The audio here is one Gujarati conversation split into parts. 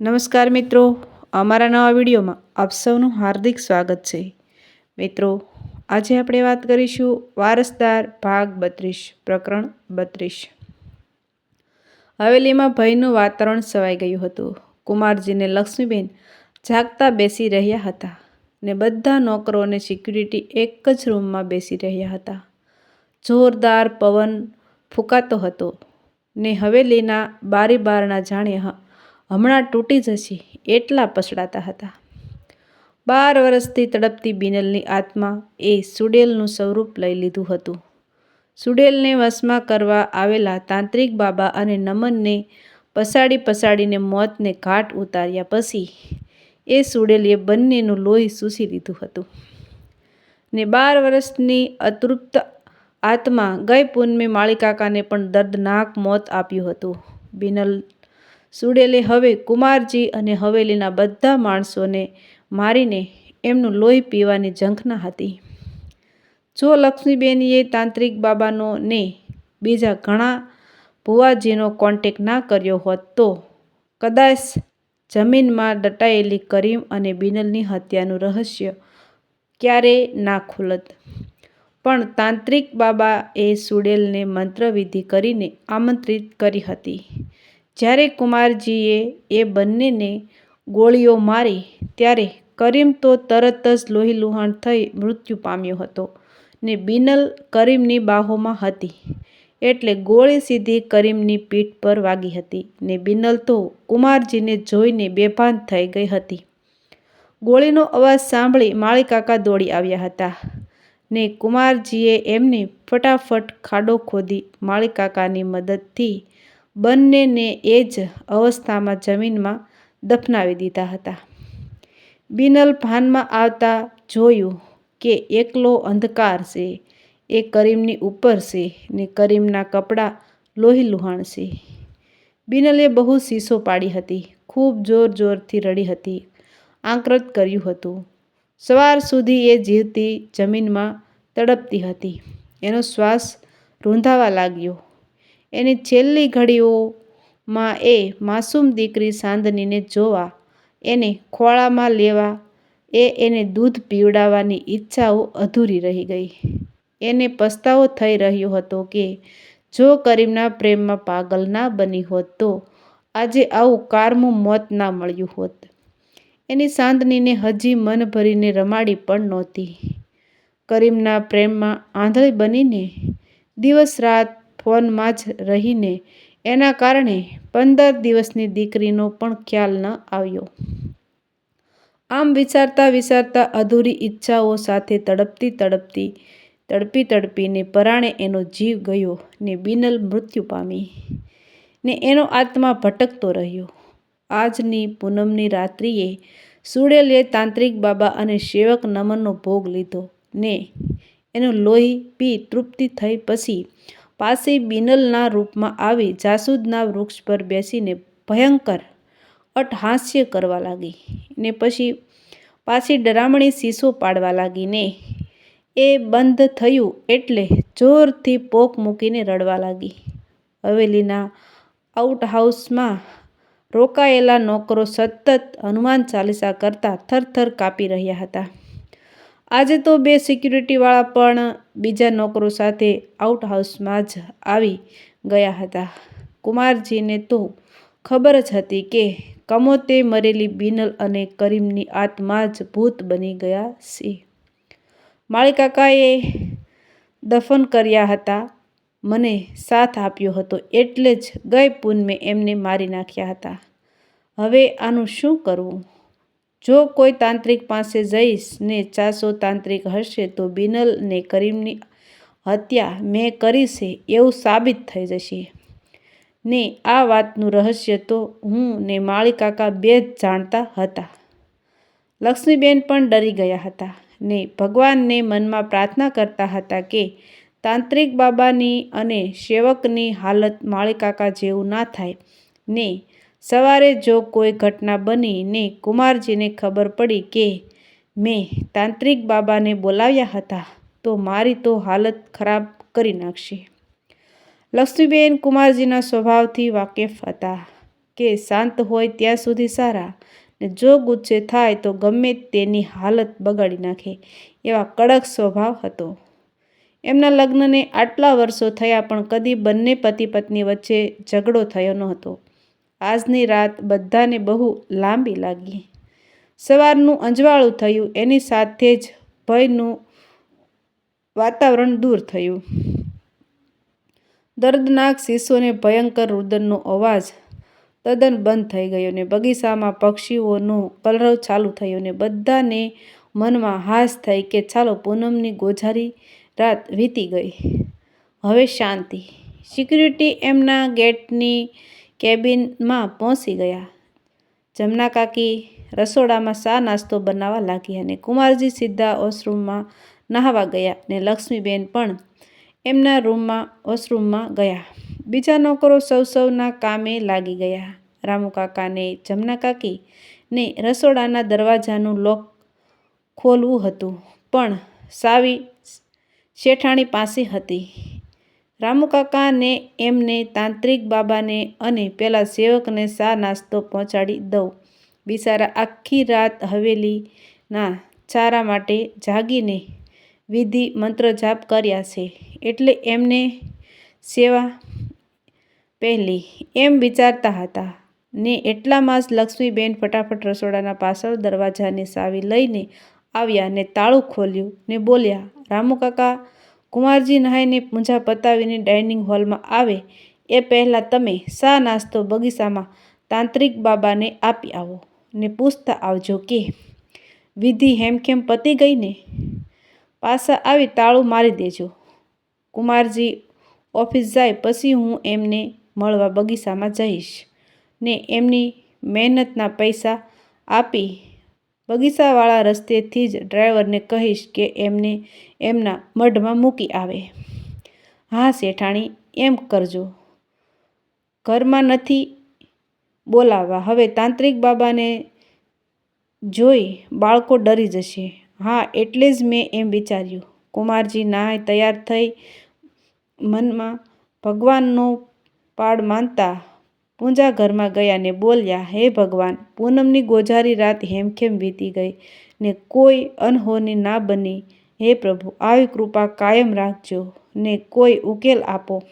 નમસ્કાર મિત્રો, અમારા નવા વિડીયોમાં આપ સૌનું હાર્દિક સ્વાગત છે. મિત્રો, આજે આપણે વાત કરીશું વારસદાર ભાગ બત્રીસ, પ્રકરણ બત્રીસ. હવેલીમાં ભયનું વાતાવરણ સવાઈ ગયું હતું. કુમારજીને લક્ષ્મીબેન જાગતા બેસી રહ્યા હતા ને બધા નોકરો અને સિક્યુરિટી એક જ રૂમમાં બેસી રહ્યા હતા. જોરદાર પવન ફૂંકાતો હતો ને હવેલીના બારી બારણા જાણે હમણાં તૂટી જશે એટલા પછડાતા હતા. બાર વર્ષથી તડપતી બિનલની આત્મા એ સુડેલનું સ્વરૂપ લઈ લીધું હતું. સુડેલને વશમાં કરવા આવેલા તાંત્રિક બાબા અને નમનને પસાડી પસાડીને મોતને ઘાટ ઉતાર્યા પછી એ સુડેલીએ બંનેનું લોહી સૂસી લીધું હતું. ને બાર વર્ષની અતૃપ્ત આત્મા ગઈ પૂનમે માળીકાકાને પણ દર્દનાક મોત આપ્યું હતું. બિનલ સુડેલે હવે કુમારજી અને હવેલીના બધા માણસોને મારીને એમનું લોહી પીવાની ઝંખના હતી. જો લક્ષ્મીબેનીએ તાંત્રિક બાબાનો ને બીજા ઘણા ભુવાજીનો કોન્ટેક ના કર્યો હોત તો કદાચ જમીનમાં દટાયેલી કરીમ અને બિનલની હત્યાનું રહસ્ય ક્યારેય ના ખુલત. પણ તાંત્રિક બાબાએ સુડેલને મંત્રવિધિ કરીને આમંત્રિત કરી હતી. જ્યારે કુમારજીએ એ બંનેને ગોળીઓ મારી, ત્યારે કરીમ તો તરત જ લોહીલુહાણ થઈ મૃત્યુ પામ્યો હતો ને બિનલ કરીમની બાહોમાં હતી. એટલે ગોળી સીધી કરીમની પીઠ પર વાગી હતી ને બિનલ તો કુમારજીને જોઈને બેભાન થઈ ગઈ હતી. ગોળીનો અવાજ સાંભળી માળીકાકા દોડી આવ્યા હતા ને કુમારજીએ એમને ફટાફટ ખાડો ખોદી માળીકાકાની મદદથી બંનેને એ જ અવસ્થામાં જમીનમાં દફનાવી દીધા હતા. બિનલ ભાનમાં આવતા જોયું કે એકલો અંધકાર છે, એ કરીમની ઉપર છે ને કરીમના કપડાં લોહી લુહાણ છે. બિનલે બહુ શીશો પાડી હતી, ખૂબ જોર જોરથી રડી હતી, આંકૃત કર્યું હતું. સવાર સુધી એ જીવતી જમીનમાં તડપતી હતી. એનો શ્વાસ રૂંધાવા લાગ્યો. એની છેલ્લી ઘડીઓમાં એ માસૂમ દીકરી સાંદનીને જોવા, એને ખોળામાં લેવા, એ એને દૂધ પીવડાવવાની ઈચ્છાઓ અધૂરી રહી ગઈ. એને પસ્તાવો થઈ રહ્યો હતો કે જો કરીમના પ્રેમમાં પાગલ ના બની હોત તો આજે આવું કારમું મોત ના મળ્યું હોત. એની સાંદનીને હજી મન ભરીને રમાડી પણ નહોતી. કરીમના પ્રેમમાં આંધળી બનીને દિવસ રાત ફોનમાં જ રહીને. એના કારણે પંદર દિવસની દીકરીનો પણ ખ્યાલ ન આવ્યો. આમ વિચારતા વિચારતા અધૂરી ઈચ્છાઓ સાથે તડપતી તડપતી, તડપી તડપીને પરાણે એનો જીવ ગયો ને બિનલ મૃત્યુ પામી ને એનો આત્મા ભટકતો રહ્યો. આજની પૂનમની રાત્રિએ સુડેલે તાંત્રિક બાબા અને સેવક નમનનો ભોગ લીધો ને એનું લોહી પી તૃપ્તિ થઈ પછી પાછી બિનલના રૂપમાં આવી જાસૂદના વૃક્ષ પર બેસીને ભયંકર અટહાસ્ય કરવા લાગી. ને પછી પાછી ડરામણી શીશો પાડવા લાગીને એ બંધ થયું એટલે જોરથી પોક મૂકીને રડવા લાગી. હવેલીના આઉટહાઉસમાં રોકાયેલા નોકરો સતત હનુમાન ચાલીસા કરતા થરથર કાપી રહ્યા હતા. આજે તો બે સિક્યુરિટીવાળા પણ બીજા નોકરો સાથે આઉટહાઉસમાં જ આવી ગયા હતા. કુમારજીને તો ખબર જ હતી કે કમોતે મરેલી બિનલ અને કરીમની આત્મા જ ભૂત બની ગયા છે. માળીકાકાએ દફન કર્યા હતા. મને સાથ આપ્યો હતો એટલે જ ગઈ પૂનમે એમને મારી નાખ્યા હતા. હવે આનું શું કરવું? જો કોઈ તાંત્રિક પાસે જઈશ ને ચાસો તાંત્રિક હશે તો બિનલ ને કરીમની હત્યા મેં કરી છે એવું સાબિત થઈ જશે. ને આ વાતનું રહસ્ય તો હું ને માળીકાકા બે જ જાણતા હતા. લક્ષ્મીબેન પણ ડરી ગયા હતા ને ભગવાનને મનમાં પ્રાર્થના કરતા હતા કે તાંત્રિક બાબાની અને સેવકની હાલત માળીકાકા જેવું ના થાય. ને સવારે જો કોઈ ઘટના બની ને કુમારજીને ખબર પડી કે મેં તાંત્રિક બાબાને બોલાવ્યા હતા, તો મારી તો હાલત ખરાબ કરી નાખશે. લક્ષ્મીબેન કુમારજીના સ્વભાવથી વાકેફ હતા કે શાંત હોય ત્યાં સુધી સારા ને જો ગુસ્સે થાય તો ગમે તેની હાલત બગાડી નાખે એવા કડક સ્વભાવ હતો. એમના લગ્નને આટલા વર્ષો થયા પણ કદી બંને પતિ પત્ની વચ્ચે ઝઘડો થયો નહોતો. આજની રાત બધાને બહુ લાંબી લાગી. સવારનું અંજવાળું થયું, એની સાથે જ ભયનું વાતાવરણ દૂર થયું. દર્દનાક શિશુને ભયંકર રુદનનો અવાજ તદ્દન બંધ થઈ ગયો ને બગીચામાં પક્ષીઓનો કલરવ ચાલુ થયો ને બધાને મનમાં હાશ થઈ કે ચાલો પૂનમની ગોઝારી રાત વીતી ગઈ. હવે શાંતિ. સિક્યુરિટી એમના ગેટની કેબિનમાં પહોંચી ગયા. જમના કાકી રસોડામાં શા નાસ્તો બનાવવા લાગ્યા અને કુમારજી સીધા વોશરૂમમાં નહાવા ગયા ને લક્ષ્મીબેન પણ એમના રૂમમાં વોશરૂમમાં ગયા. બીજા નોકરો સૌ સૌના કામે લાગી ગયા. રામુ કાકાને, જમના કાકી ને રસોડાના દરવાજાનું લોક ખોલવું હતું, પણ સાવી શેઠાણી પાસે હતી. રામુ કાકા એમને તાંત્રિક બાબાને અને પેલા સેવકને સા નાસ્તો પહોંચાડી દઉં. બિસારા આખી રાત હવેલીના ચારા માટે જાગીને વિધિ મંત્ર જાપ કર્યા છે. એટલે એમને સેવા પહેલી એમ વિચારતા હતા. ને એટલામાં જ લક્ષ્મીબેન ફટાફટ રસોડાના પાછળ દરવાજાની સાવી લઈને આવ્યા ને તાળું ખોલ્યું ને બોલ્યા, રામુ કુમારજી નહાઈને પૂજા પતાવીને ડાઇનિંગ હોલમાં આવે, એ પહેલાં તમે સા નાસ્તો બગીચામાં તાંત્રિક બાબાને આપી આવો ને પૂછતા આવજો કે, વિધિ હેમખેમ પતી ગઈ ને? પાછા આવી તાળું મારી દેજો. કુમારજી ઓફિસ જાય પછી હું એમને મળવા બગીચામાં જઈશ ને એમની મહેનતના પૈસા આપી બગીચાવાળા રસ્તેથી જ ડ્રાઈવરને કહીશ કે એમને એમના મઢમાં મૂકી આવે. હા શેઠાણી, એમ કરજો. ઘરમાં નથી બોલાવવા. હવે તાંત્રિક બાબાને જોઈ બાળકો ડરી જશે. હા, એટલે જ મેં એમ વિચાર્યું. કુમારજી નાય તૈયાર થઈ મનમાં ભગવાનનો પાડ માનતા પૂજા ઘરમાં ગયા ને બોલ્યા, હે ભગવાન, પૂનમની ગોઝારી રાત હેમખેમ વીતી ગઈ ને કોઈ અનહોની ના બની. હે પ્રભુ, આવી કૃપા કાયમ રાખજો ને કોઈ ઉકેલ આપો.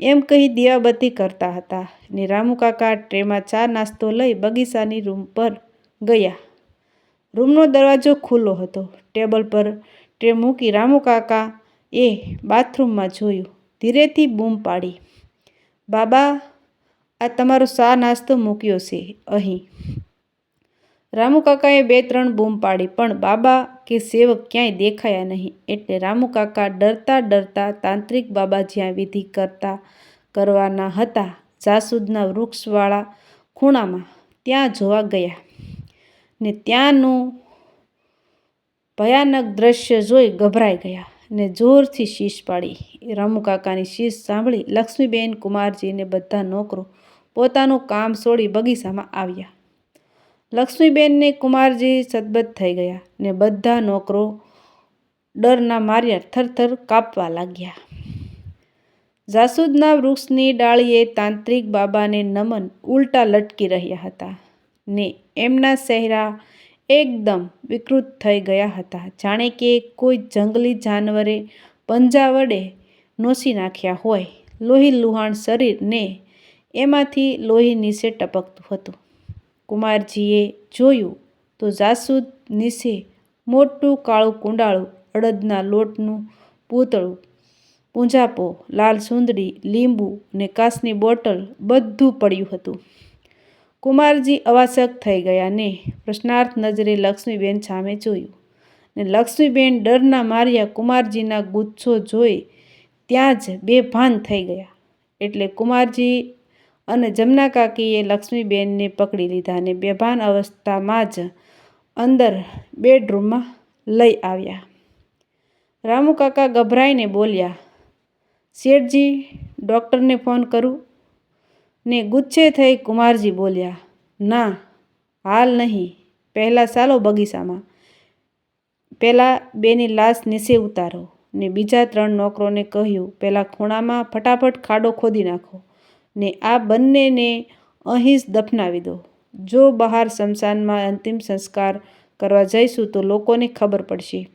એમ કહી દીવાબત્તી કરતા હતા ને રામુ કાકા ટ્રેમાં ચા નાસ્તો લઈ બગીચાની રૂમ પર ગયા. રૂમનો દરવાજો ખુલ્લો હતો. ટેબલ પર ટ્રે મૂકી રામુ કાકા એ બાથરૂમમાં જોયું. ધીરેથી બૂમ પાડી. બાબા આ તમારો સા નાસ્તો મૂક્યો છે, અહીં. રામુ કાકાએ બે ત્રણ બૂમ પાડી, પણ બાબા કે સેવક ક્યાંય દેખાયા નહીં. એટલે રામુ કાકા ડરતા ડરતા તાંત્રિક બાબા જ્યાં વિધિ કરતા કરવાના હતા, જાસૂદના વૃક્ષવાળા ખૂણામાં, ત્યાં જોવા ગયા. ને ત્યાંનું ભયાનક દ્રશ્ય જોઈ ગભરાઈ ગયા ને જોરથી શીશ પાડી. રામુ કાકાની શીશ સાંભળી લક્ષ્મીબેન કુમારજી ને બધા નોકરો પોતાનું કામ છોડી બગીચામાં આવ્યા. લક્ષ્મીબેનને કુમારજી સદબદ થઈ ગયા ને બધા નોકરો ડરના માર્યા થરથર કાપવા લાગ્યા. જાસૂદના વૃક્ષની ડાળીએ તાંત્રિક બાબાને નમન ઉલટા લટકી રહ્યા હતા ને એમના ચહેરા એકદમ વિકૃત થઈ ગયા હતા. જાણે કે કોઈ જંગલી જાનવરે પંજા વડે નોસી નાખ્યા હોય. લોહી લુહાણ શરીર ને એમાંથી લોહી નીચે ટપકતું હતું. કુમારજીએ જોયું તો જાસૂદ નીચે મોટું કાળું કુંડાળું અડદના લોટનું પૂતળું, પૂંજાપો, લાલ સુંદડી લીંબુ ને કાચની બોટલ બધું પડ્યું હતું. કુમારજી અવાચક થઈ ગયા ને પ્રશ્નાર્થ નજરે લક્ષ્મીબેન સામે જોયું ને લક્ષ્મીબેન ડરના માર્યા કુમારજીના ગુચ્છો જોઈ ત્યાં જ બેભાન થઈ ગયા. એટલે કુમારજી અને જમના કાકીએ લક્ષ્મીબેનને પકડી લીધા અને બેભાન અવસ્થામાં જ અંદર બેડરૂમમાં લઈ આવ્યા. રામુ કાકા ગભરાઈને બોલ્યા, શેઠજી, ડૉક્ટરને ફોન કરું? ને ગુચ્છે થઈ કુમારજી બોલ્યા, ના, હાલ નહીં. પહેલાં ચાલો બગીચામાં. પહેલાં બેની લાશ નીચે ઉતારો. ને બીજા ત્રણ નોકરોને કહ્યું, પહેલાં ખૂણામાં ફટાફટ ખાડો ખોદી નાખો. ને આ બંનેને અહીં જ દફનાવી દો. જો બહાર શમશાનમાં અંતિમ સંસ્કાર કરવા જઈશું તો લોકોને ખબર પડશે.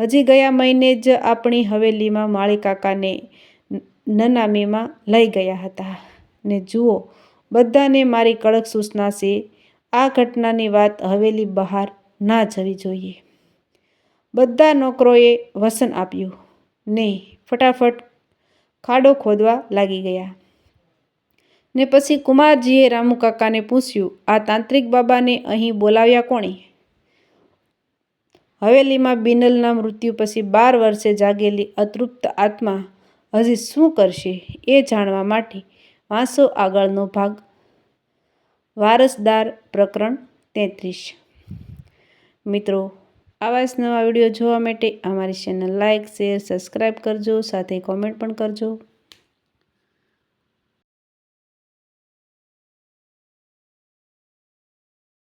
હજી ગયા મહિને જ આપણી હવેલીમાં માળી કાકાને નનામીમાં લઈ ગયા હતા. ને જુઓ, બધાને મારી કડક સૂચના છે, આ ઘટનાની વાત હવેલી બહાર ના જવી જોઈએ. બધા નોકરોએ વસન આપ્યું. ને ફટાફટ ખાડો ખોદવા લાગી ગયા. ને પછી કુમારજીએ રામુ કાકાને પૂછ્યું, આ તાંત્રિક બાબાને અહીં બોલાવ્યા કોણે? હવેલીમાં બિનલના મૃત્યુ પછી બાર વર્ષે જાગેલી અતૃપ્ત આત્મા હજી શું કરશે એ જાણવા માટે વાંસો આગળનો ભાગ. વારસદાર પ્રકરણ તેત્રીસ. મિત્રો, આવા જ નવા વીડિયો જોવા માટે અમારી ચેનલ લાઇક શેર, સબસ્ક્રાઈબ કરજો, સાથે કોમેન્ટ પણ કરજો.